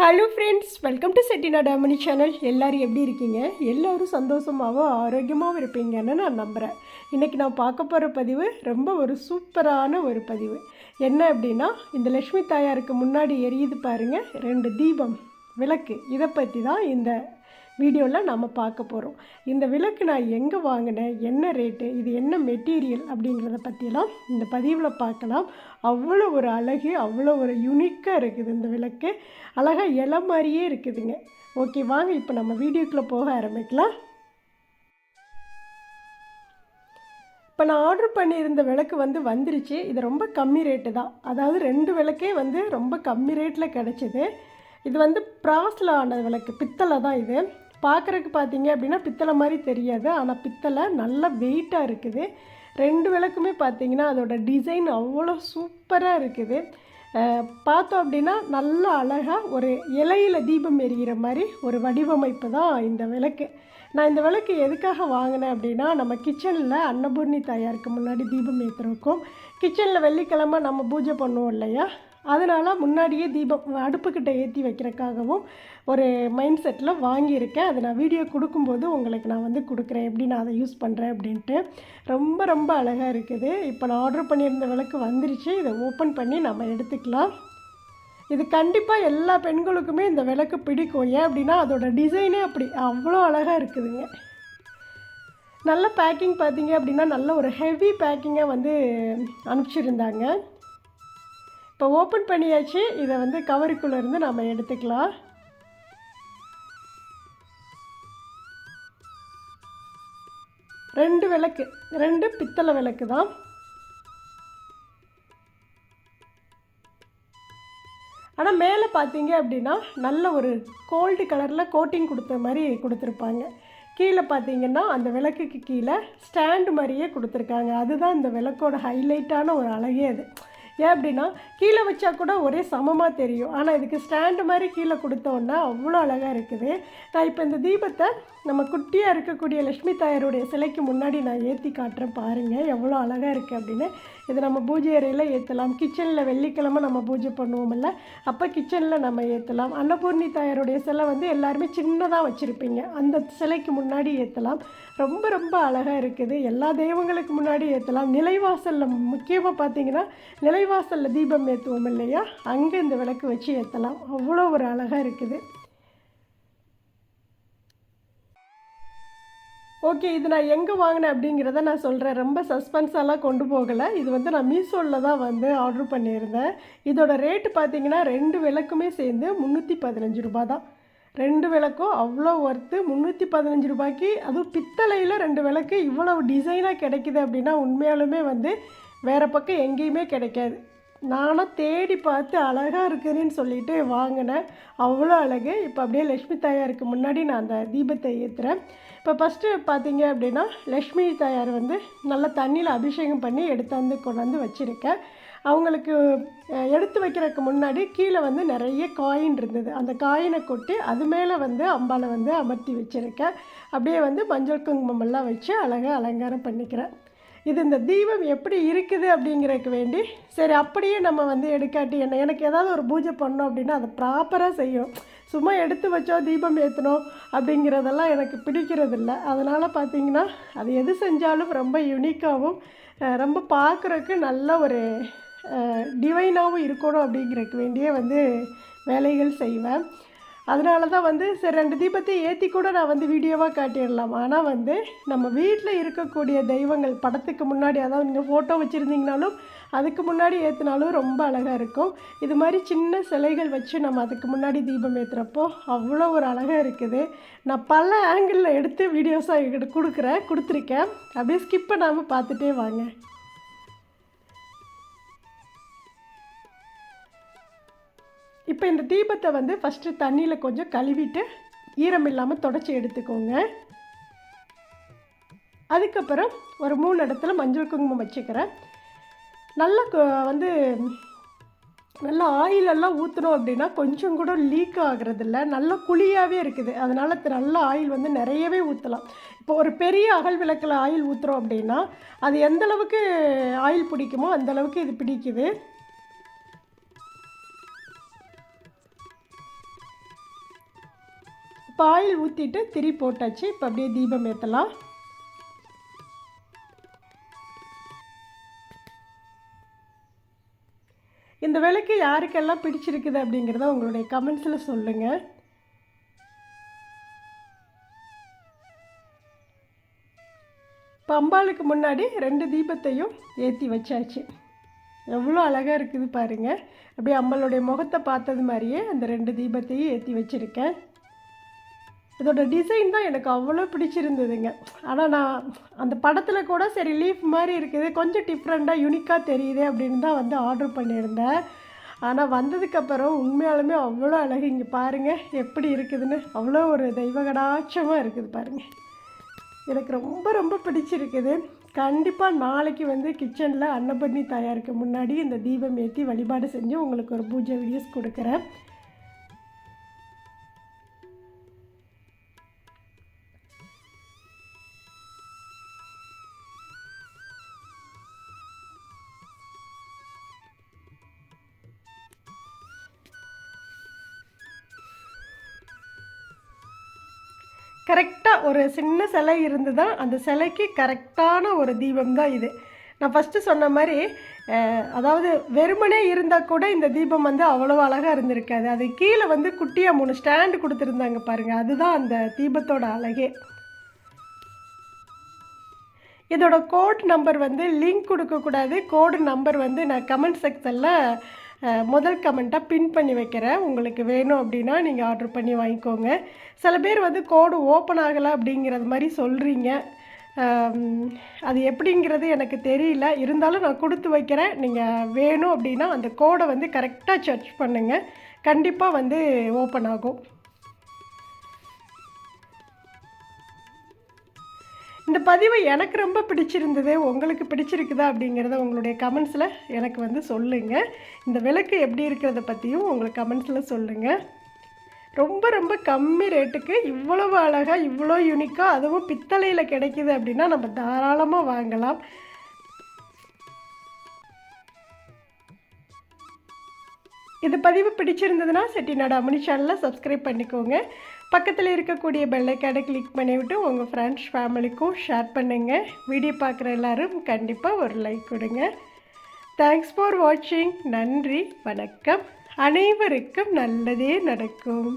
Hello friends welcome to செட்டினா டாமணி channel எல்லோரும் எப்படி இருக்கீங்க? எல்லோரும் சந்தோஷமாகவும் ஆரோக்கியமாகவும் இருப்பீங்கன்னு நான் நம்புகிறேன் இன்றைக்கி நான் பார்க்க போகிற பதிவு ரொம்ப ஒரு சூப்பரான ஒரு பதிவு. என்ன அப்படின்னா இந்த லக்ஷ்மி தாயாருக்கு முன்னாடி எரியுது பாருங்கள் ரெண்டு தீபம் விளக்கு. இதை பற்றி தான் இந்த வீடியோவில் நம்ம பார்க்க போகிறோம் இந்த விளக்கு நான் எங்கே வாங்கினேன்? என்ன ரேட்டு இது என்ன மெட்டீரியல் அப்படிங்கிறத பற்றியெல்லாம் இந்த பதிவில் பார்க்கலாம். அவ்வளோ ஒரு அழகு அவ்வளோ ஒரு யூனிக்காக இருக்குது இந்த விளக்கு. அழகாக இலை மாதிரியே இருக்குதுங்க. ஓகே வாங்க இப்போ நம்ம வீடியோக்குள்ளே போக ஆரம்பிக்கலாம். இப்போ நான் ஆர்டர் பண்ணியிருந்த விளக்கு வந்து வந்துருச்சு. இது ரொம்ப கம்மி ரேட்டு தான். அதாவது ரெண்டு விளக்கே வந்து ரொம்ப கம்மி ரேட்டில் கிடச்சிது. இது வந்து ப்ராஸில் ஆன விளக்கு. பித்தளை தான் இது. பார்க்குறக்கு பார்த்தீங்க அப்படின்னா பித்தளை மாதிரி தெரியாது ஆனால் பித்தளை நல்ல வெயிட்டாக இருக்குது. ரெண்டு விளக்குமே பார்த்தீங்கன்னா அதோட டிசைன் அவ்வளோ சூப்பராக இருக்குது. பார்த்தோம் அப்படின்னா நல்ல அழகாக ஒரு இலையில் தீபம் எரிகிற மாதிரி ஒரு வடிவமைப்பு தான் இந்த விளக்கு. நான் இந்த விளக்கு எதுக்காக வாங்கினேன் அப்படின்னா நம்ம கிச்சனில் அன்னபூர்ணி தாயாருக்கு முன்னாடி தீபம் ஏற்றுறோக்கும் கிச்சனில் வெள்ளிக்கிழமை நம்ம பூஜை பண்ணுவோம் இல்லையா? அதனால் முன்னாடியே தீபம் அடுப்புக்கிட்ட ஏற்றி வைக்கிறதுக்காகவும் ஒரு மைண்ட் செட்டில் வாங்கியிருக்கேன். அதை நான் வீடியோ கொடுக்கும்போது உங்களுக்கு நான் வந்து கொடுக்குறேன். எப்படி நான் அதை யூஸ் பண்ணுறேன் அப்படின்ட்டு ரொம்ப ரொம்ப அழகாக இருக்குது. இப்போ நான் ஆர்டர் பண்ணியிருந்த விளக்கு வந்துருச்சு. இதை ஓப்பன் பண்ணி நம்ம எடுத்துக்கலாம். இது கண்டிப்பாக எல்லா பெண்களுக்குமே இந்த விளக்கு பிடிக்கும். ஏன் அப்படின்னா அதோட டிசைனே அப்படி அவ்வளோ அழகாக இருக்குதுங்க. நல்ல பேக்கிங் பார்த்தீங்க அப்படின்னா நல்ல ஒரு ஹெவி பேக்கிங்காக வந்து அனுப்பிச்சிருந்தாங்க. இப்போ ஓப்பன் பண்ணியாச்சு. இதை வந்து கவருக்குள்ளே இருந்து நம்ம எடுத்துக்கலாம். ரெண்டு விளக்கு. ரெண்டு பித்தளை விளக்கு தான். ஆனால் மேலே பார்த்தீங்க அப்படின்னா நல்ல ஒரு கோல்டு கலரில் கோட்டிங் கொடுத்த மாதிரி கொடுத்துருப்பாங்க. கீழே பார்த்தீங்கன்னா அந்த விளக்குக்கு கீழே ஸ்டாண்டு மாதிரியே கொடுத்துருக்காங்க. அதுதான் இந்த விளக்கோட ஹைலைட்டான ஒரு அழகே அது. ஏன் அப்படின்னா கீழே வச்சா கூட ஒரே சமமாக தெரியும். ஆனால் இதுக்கு ஸ்டாண்டு மாதிரி கீழே கொடுத்தோன்னா அவ்வளோ அழகாக இருக்குது. நான் இப்போ இந்த தீபத்தை நம்ம குட்டியாக இருக்கக்கூடிய லக்ஷ்மி தாயாருடைய சிலைக்கு முன்னாடி நான் ஏற்றி காட்டுறேன் பாருங்கள் எவ்வளோ அழகாக இருக்குது அப்படின்னு. இது நம்ம பூஜை அறையில் ஏற்றலாம் கிச்சனில் வெள்ளிக்கிழமை நம்ம பூஜை பண்ணுவோம்ல அப்போ கிச்சனில் நம்ம ஏற்றலாம் அன்னபூர்ணி தாயாருடைய சிலை வந்து எல்லாருமே சின்னதாக வச்சுருப்பீங்க. அந்த சிலைக்கு முன்னாடி ஏற்றலாம் ரொம்ப ரொம்ப அழகாக இருக்குது. எல்லா தெய்வங்களுக்கு முன்னாடி ஏற்றலாம் நிலைவாசலில் முக்கியமாக பார்த்தீங்கன்னா நிலைவாசலில் தீபம் ஏற்றுவோம் இல்லையா? அங்கே இந்த விளக்கு வச்சு ஏற்றலாம் அவ்வளோ ஒரு அழகாக இருக்குது. ஓகே இது நான் எங்கே வாங்கினேன் அப்படிங்கிறத நான் சொல்கிறேன் ரொம்ப சஸ்பென்ஸெல்லாம் கொண்டு போகலை. இது வந்து நான் மீஷோவில் தான் வந்து ஆர்டர் பண்ணியிருந்தேன். இதோட ரேட்டு பார்த்தீங்கன்னா ரெண்டு விளக்குமே சேர்ந்து முந்நூற்றி பதினஞ்சு ரூபா தான் ரெண்டு விளக்கும் அவ்வளோ ஒர்த்து முந்நூற்றி பதினஞ்சு ரூபாய்க்கு. அதுவும் பித்தளையில் ரெண்டு விளக்கு இவ்வளோ டிசைனாக கிடைக்குது அப்படின்னா உண்மையாலுமே வந்து வேறு பக்கம் எங்கேயுமே கிடைக்காது. நானும் தேடி பார்த்து அழகாக இருக்குதுன்னு சொல்லிட்டு வாங்கினேன். அவ்வளோ அழகு. இப்போ அப்படியே லக்ஷ்மி தாயாருக்கு முன்னாடி நான் அந்த தீபத்தை ஏற்றுறேன் இப்போ ஃபஸ்ட்டு பார்த்தீங்க அப்படின்னா லக்ஷ்மி தாயார் வந்து நல்லா தண்ணியில் அபிஷேகம் பண்ணி எடுத்தாந்து கொண்டாந்து வச்சுருக்கேன். அவங்களுக்கு எடுத்து வைக்கிறதுக்கு முன்னாடி கீழே வந்து நிறைய காயின் இருந்தது. அந்த காயினை கொட்டி அது மேலே வந்து அம்பாலை வந்து அமர்த்தி வச்சுருக்கேன். அப்படியே வந்து மஞ்சள் குங்குமம் எல்லாம் வச்சு அழகாக அலங்காரம் பண்ணிக்கிறேன். இது இந்த தீபம் எப்படி இருக்குது அப்படிங்கிறதுக்கு வேண்டி சரி அப்படியே நம்ம வந்து எடுக்காட்டி என்ன எனக்கு ஏதாவது ஒரு பூஜை பண்ணோம் அப்படின்னா அதை ப்ராப்பராக செய்யும் சும்மா எடுத்து வச்சோம் தீபம் ஏற்றணும் அப்படிங்கிறதெல்லாம் எனக்கு பிடிக்கிறதில்ல. அதனால் பார்த்திங்கன்னா அது எது செஞ்சாலும் ரொம்ப யுனிக்காகவும் ரொம்ப பார்க்குறக்கு நல்ல ஒரு டிவைனாகவும் இருக்கணும் அப்படிங்கிறதுக்கு வேண்டியே வந்து வேலைகள் செய்வேன். அதனால தான் வந்து சரி ரெண்டு தீபத்தை ஏற்றி கூட நான் வந்து வீடியோவாக காட்டிடலாம். ஆனால் வந்து நம்ம வீட்டில் இருக்கக்கூடிய தெய்வங்கள் படத்துக்கு முன்னாடி அதாவது நீங்கள் ஃபோட்டோ வச்சுருந்தீங்கனாலும் அதுக்கு முன்னாடி ஏற்றினாலும் ரொம்ப அழகாக இருக்கும். இது மாதிரி சின்ன சிலைகள் வச்சு நம்ம அதுக்கு முன்னாடி தீபம் ஏற்றுறப்போ அவ்வளோ ஒரு அழகாக இருக்குது. நான் பல ஆங்கிளில் எடுத்து வீடியோஸாக கொடுக்குறேன் கொடுத்துருக்கேன். அப்படியே ஸ்கிப் பண்ணாமல் பார்த்துட்டே வாங்க. இப்போ இந்த தீபத்தை வந்து ஃபஸ்ட்டு தண்ணியில் கொஞ்சம் கழுவிட்டு ஈரம் இல்லாமல் தொடச்சி எடுத்துக்கோங்க. அதுக்கப்புறம் ஒரு மூணு இடத்துல மஞ்சள் குங்குமம் வச்சுக்கிறேன். நல்லா வந்து நல்லா ஆயிலெல்லாம் ஊற்றினோம் அப்படின்னா கொஞ்சம் கூட லீக் ஆகுறதில்ல. நல்ல குழியாகவே இருக்குது. அதனால் நல்ல ஆயில் வந்து நிறையவே ஊற்றலாம் இப்போ ஒரு பெரிய அகல் விளக்கில் ஆயில் ஊற்றுறோம் அப்படின்னா அது எந்தளவுக்கு ஆயில் பிடிக்குமோ அந்த அளவுக்கு இது பிடிக்குது. பாயில் ஊற்றிட்டு திரி போட்டாச்சு. இப்போ அப்படியே தீபம் ஏற்றலாம் இந்த விளக்கு யாருக்கெல்லாம் பிடிச்சிருக்குது அப்படிங்கிறத உங்களுடைய கமெண்ட்ஸில் சொல்லுங்கள் இப்போ அம்பாளுக்கு முன்னாடி ரெண்டு தீபத்தையும் ஏற்றி வச்சாச்சு. எவ்வளோ அழகாக இருக்குது பாருங்கள் அப்படியே அம்மளுடைய முகத்தை பார்த்தது மாதிரியே அந்த ரெண்டு தீபத்தையும் ஏற்றி வச்சுருக்கேன். இதோட டிசைன் தான் எனக்கு அவ்வளோ பிடிச்சிருந்ததுங்க. ஆனால் நான் அந்த படத்தில் கூட சரி லீஃப் மாதிரி இருக்குது கொஞ்சம் டிஃப்ரெண்ட்டாக யூனிக்காக தெரியுது அப்படின்னு தான் வந்து ஆர்டர் பண்ணியிருந்தேன். ஆனால் வந்ததுக்கப்புறம் உண்மையாலுமே அவ்வளோ அழகு. இங்கே பாருங்கள் எப்படி இருக்குதுன்னு. அவ்வளோ ஒரு தெய்வகடாட்சமாக இருக்குது பாருங்கள் எனக்கு ரொம்ப ரொம்ப பிடிச்சிருக்குது. கண்டிப்பாக நாளைக்கு வந்து கிச்சனில் அன்னபண்ணி தயாருக்கு முன்னாடி இந்த தீபம் ஏற்றி வழிபாடு செஞ்சு உங்களுக்கு ஒரு பூஜை வீடியோஸ் கொடுக்குறேன். கரெக்டாக ஒரு சின்ன சிலை இருந்து தான் அந்த சிலைக்கு கரெக்டான ஒரு தீபம் தான் இது. நான் ஃபஸ்ட்டு சொன்ன மாதிரி அதாவது வெறுமனே இருந்தால் கூட இந்த தீபம் வந்து அவ்வளோ அழகாக இருந்திருக்காது. அது கீழே வந்து குட்டியாக மூணு ஸ்டாண்டு கொடுத்துருந்தாங்க பாருங்கள் அதுதான் அந்த தீபத்தோட அழகே. இதோட கோட் நம்பர் வந்து லிங்க் கொடுக்கக்கூடாது கோடு நம்பர் வந்து நான் கமெண்ட் செக்ஷனில் முதல் கமெண்ட்டாக பின் பண்ணி வைக்கிறேன் உங்களுக்கு வேணும் அப்படின்னா நீங்கள் ஆர்டர் பண்ணி வாங்கிக்கோங்க. சில பேர் வந்து கோடு ஓப்பன் ஆகலை அப்படிங்கிறது மாதிரி சொல்கிறீங்க அது எப்படிங்கிறது எனக்கு தெரியல. இருந்தாலும் நான் கொடுத்து வைக்கிறேன். நீங்கள் வேணும் அப்படின்னா அந்த கோடை வந்து கரெக்டாக சர்ச் பண்ணுங்கள் கண்டிப்பாக வந்து ஓப்பன் ஆகும். இந்த பதிவு எனக்கு ரொம்ப பிடிச்சிருந்தது. உங்களுக்கு பிடிச்சிருக்குதா அப்படிங்கிறத உங்களுடைய கமெண்ட்ஸில் எனக்கு வந்து சொல்லுங்கள் இந்த விளக்கு எப்படி இருக்கிறத பற்றியும் உங்களுக்கு கமெண்ட்ஸில் சொல்லுங்கள் ரொம்ப ரொம்ப கம்மி ரேட்டுக்கு இவ்வளவு அழகாக இவ்வளோ யூனிக்காக அதுவும் பித்தளையில் கிடைக்குது அப்படின்னா நம்ம தாராளமாக வாங்கலாம். இது பதிவு பிடிச்சிருந்ததுன்னா செட்டிநாடு அமனி சேனலில் சப்ஸ்கிரைப் பண்ணிக்கோங்க. பக்கத்தில் இருக்கக்கூடிய பெல்லைக்கானை கிளிக் பண்ணிவிட்டு உங்கள் ஃப்ரெண்ட்ஸ் ஃபேமிலிக்கும் ஷேர் பண்ணுங்கள் வீடியோ பார்க்குற எல்லாரும் கண்டிப்பாக ஒரு லைக் கொடுங்க. தேங்க்ஸ் ஃபார் வாட்சிங் நன்றி வணக்கம். அனைவருக்கும் நல்லதே நடக்கும்.